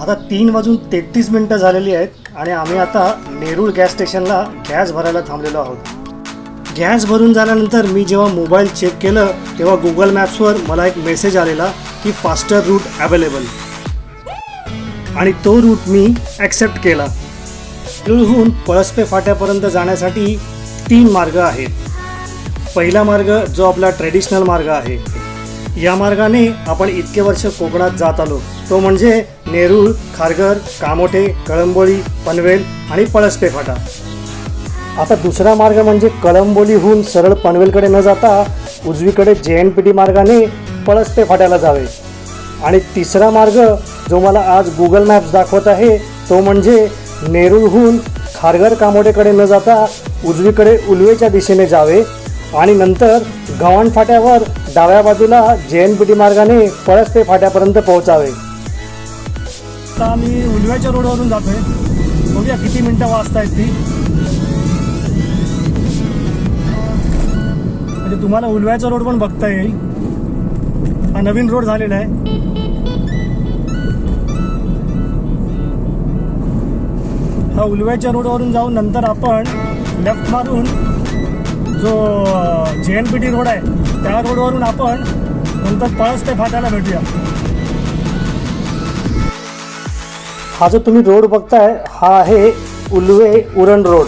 आता तीन वाजून तेहतीस मिनटं झालेली आहेत आणि आम्ही आता नेरूळ गॅस स्टेशनला गॅस भरायला थांबलेलो आहोत. गॅस भरून झाल्यानंतर मी जेव्हा मोबाईल चेक केलं तेव्हा गुगल मॅप्सवर मला एक मेसेज आलेला की फास्टर रूट अवेलेबल आणि तो रूट मी ॲक्सेप्ट केला. नेरूळहून पळसपे फाट्यापर्यंत जाण्यासाठी तीन मार्ग आहेत. पहिला मार्ग जो आपला ट्रेडिशनल मार्ग आहे या मार्गाने आपण इतके वर्ष कोकणात जात आलो. तो म्हणजे नेरूळ खारघर कामोठे कळंबोळी पनवेल आणि पळसपे फाटा आता दुसरा मार्ग म्हणजे कळंबोलीहून सरळ पनवेलकडे न जाता उजवीकडे जे एन पी टी मार्गाने पळसपे फाट्याला जावे. आणि तिसरा मार्ग जो मला आज गुगल मॅप्स दाखवत आहे तो म्हणजे नेरूळहून खारघर कामोडेकडे न जाता उजवीकडे उलवेच्या दिशेने जावे आणि नंतर गव्हाण फाट्यावर डाव्या बाजूला जे एन पी टी मार्गाने पळसपे फाट्यापर्यंत पोहोचावे. आता आम्ही उलव्याच्या रोडवरून जातोय. बघूया किती मिनटं वाजतायत ती. म्हणजे तुम्हाला उलव्याचा रोड पण बघता येईल. हा नवीन रोड झालेला आहे. हा उलव्याच्या रोडवरून जाऊन नंतर आपण लेफ्ट मारून जो जे एन पी टी रोड आहे त्या रोडवरून आपण नंतर पळस ते फाट्याला भेटूया. हा जो तुम्ही रोड बघताय हा आहे उलवे उरण रोड.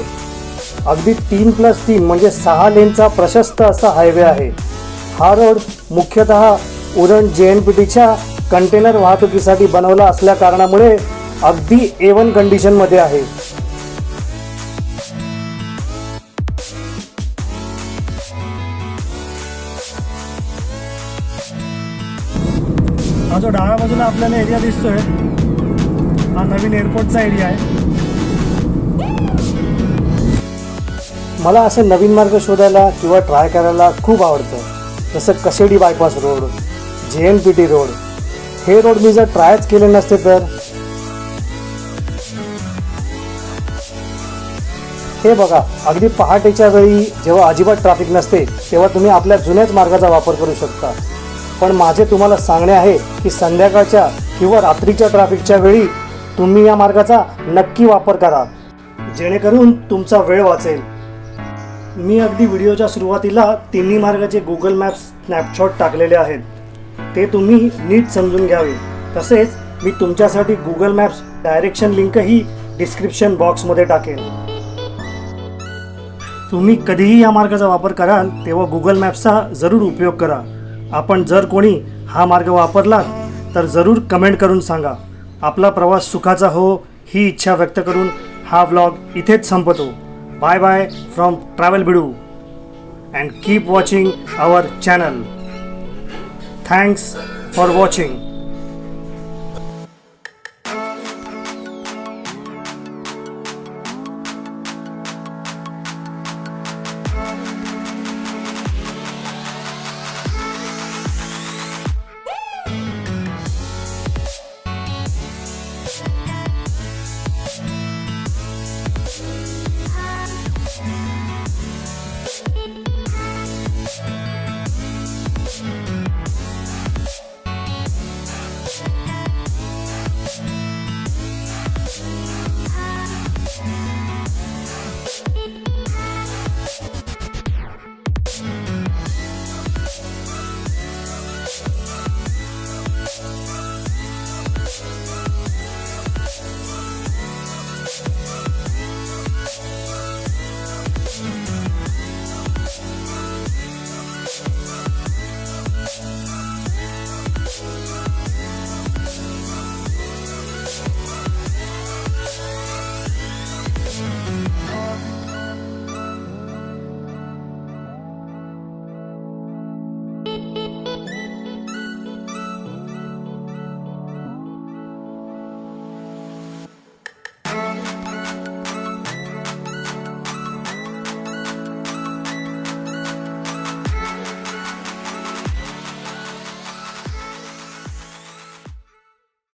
अगदी तीन प्लस तीन म्हणजे सहा लेनचा प्रशस्त असा हायवे आहे. हा रोड मुख्यतः उरण जे एन पी टीच्या कंटेनर वाहतुकीसाठी बनवला असल्या कारणामुळे अगदी ए वन कंडिशनमध्ये आहे. हा जो डाव्या बाजूला आपल्याला एरिया दिसतोय. हा नवीन एअरपोर्टचा एरिया आहे. मला असे नवीन मार्ग शोधायला किंवा ट्राय करायला खूप आवडतं. जसं Kashedi bypass road J N P T road. हे रोड मी जर ट्रायच केले नसते तर? हे बघा अगदी पहाटेच्या वेळी जेव्हा अजिबात ट्रॅफिक नसते तेव्हा तुम्ही आपल्या जुन्याच मार्गाचा वापर करू शकता. पण माझे तुम्हाला सांगणे आहे की संध्याकाळच्या किंवा रात्रीच्या ट्रॅफिकच्या वेळी तुम्ही या मार्गाचा नक्की वापर करा. जेणेकरून तुमचा वेळ वाचेल. मी अगदी व्हिडिओच्या सुरुवातीला तिन्ही मार्गाचे गुगल मॅप्स स्नॅपशॉट टाकलेले आहेत. ते तुम्ही नीट समजून घ्यावे. तसेच मी तुमच्यासाठी गुगल मॅप्स डायरेक्शन लिंकही डिस्क्रिप्शन बॉक्समध्ये टाकेन. तुम्ही कधीही या मार्गाचा वापर कराल तेव्हा गुगल मॅप्सचा जरूर उपयोग करा. आपण जर कोणी हा मार्ग वापरलात तर जरूर कमेंट करून सांगा. आपला प्रवास सुखाचा हो ही इच्छा व्यक्त करून हा व्लॉग इथेच संपतो. Bye bye from travel Bidu and keep watching our channel thanks for watching